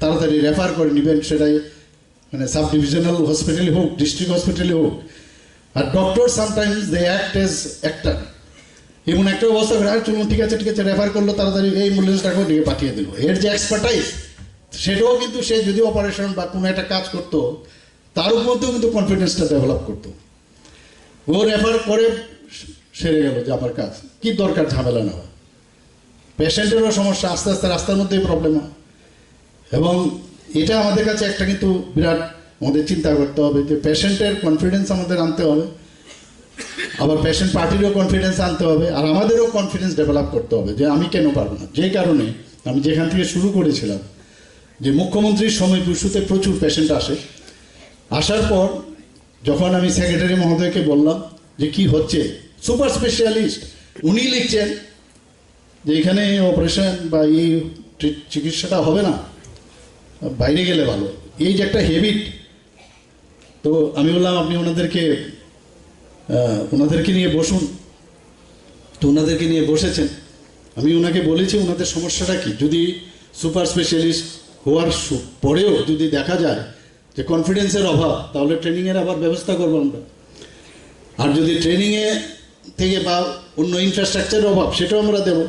তাড়াতাড়ি রেফার করে নেবেন সেটাই মানে সাব ডিভিশনাল হসপিটালে হোক, ডিস্ট্রিক্ট হসপিটালে হোক, আর doctor sometimes they act as actor এমন একটা অবস্থা করে চলুন, ঠিক আছে ঠিক আছে রেফার করল, তাড়াতাড়ি এই অ্যাম্বুলেন্সটাকে দিকে পাঠিয়ে দিল। এর যে এক্সপার্টাইজ সেটাও কিন্তু সে যদি অপারেশন বা কোনো একটা কাজ করতো, তার মধ্যেও কিন্তু কনফিডেন্সটা ডেভেলপ করতো। ও রেফার করে, সেরে গেল যে আমার কাজ, কি দরকার ঝামেলা নেওয়া পেশেন্টেরও সমস্যা, আস্তে আস্তে রাস্তার মধ্যেই প্রবলেম হয়। এবং এটা আমাদের কাছে একটা কিন্তু বিরাট আমাদের চিন্তা করতে হবে যে পেশেন্টের কনফিডেন্স আমাদের আনতে হবে। আবার পেশেন্ট পার্টিরও কনফিডেন্স আনতে হবে আর আমাদেরও কনফিডেন্স ডেভেলপ করতে হবে যে আমি কেন পারব না। যে কারণে আমি যেখান থেকে শুরু করেছিলাম যে মুখ্যমন্ত্রীর সময় ইস্যুতে প্রচুর পেশেন্ট আসে। আসার পর যখন আমি সেক্রেটারি মহোদয়কে বললাম যে কি হচ্ছে সুপার স্পেশালিস্ট উনি লিখছেন যে এখানে অপারেশন বা এই চিকিৎসাটা হবে না। বাইরে গেলে ভালো। এই যে একটা হেবিট তো আমি বললাম, আপনি ওনাদেরকে ওনাদেরকে নিয়ে বসুন। তো ওনাদেরকে নিয়ে বসেছেন। আমি ওনাকে বলেছি, ওনাদের সমস্যাটা কি? যদি সুপার স্পেশালিস্ট হওয়ার পরেও যদি দেখা যায় যে কনফিডেন্সের অভাব, তাহলে ট্রেনিংয়ের আবার ব্যবস্থা করব আমরা। আর যদি ট্রেনিংয়ে থেকে বা অন্য ইনফ্রাস্ট্রাকচারের অভাব, সেটাও আমরা দেবো।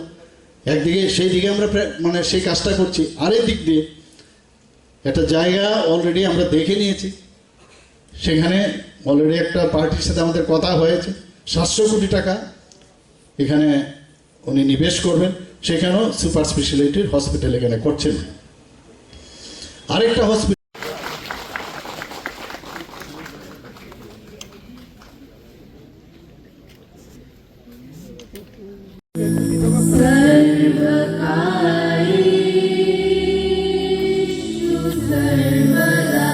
একদিকে সেই দিকে আমরা মানে সেই কাজটা করছি। আরেক দিক দিয়ে একটা জায়গা অলরেডি আমরা দেখে নিয়েছি। সেখানে অলরেডি একটা পার্টির সাথে আমাদের কথা হয়েছে। সাতশো কোটি টাকা এখানে উনি নিবেশ করবেন। সেখানেও সুপার স্পেশালিটির হসপিটাল এখানে করছেন। আরেকটা হসপিটাল Amen.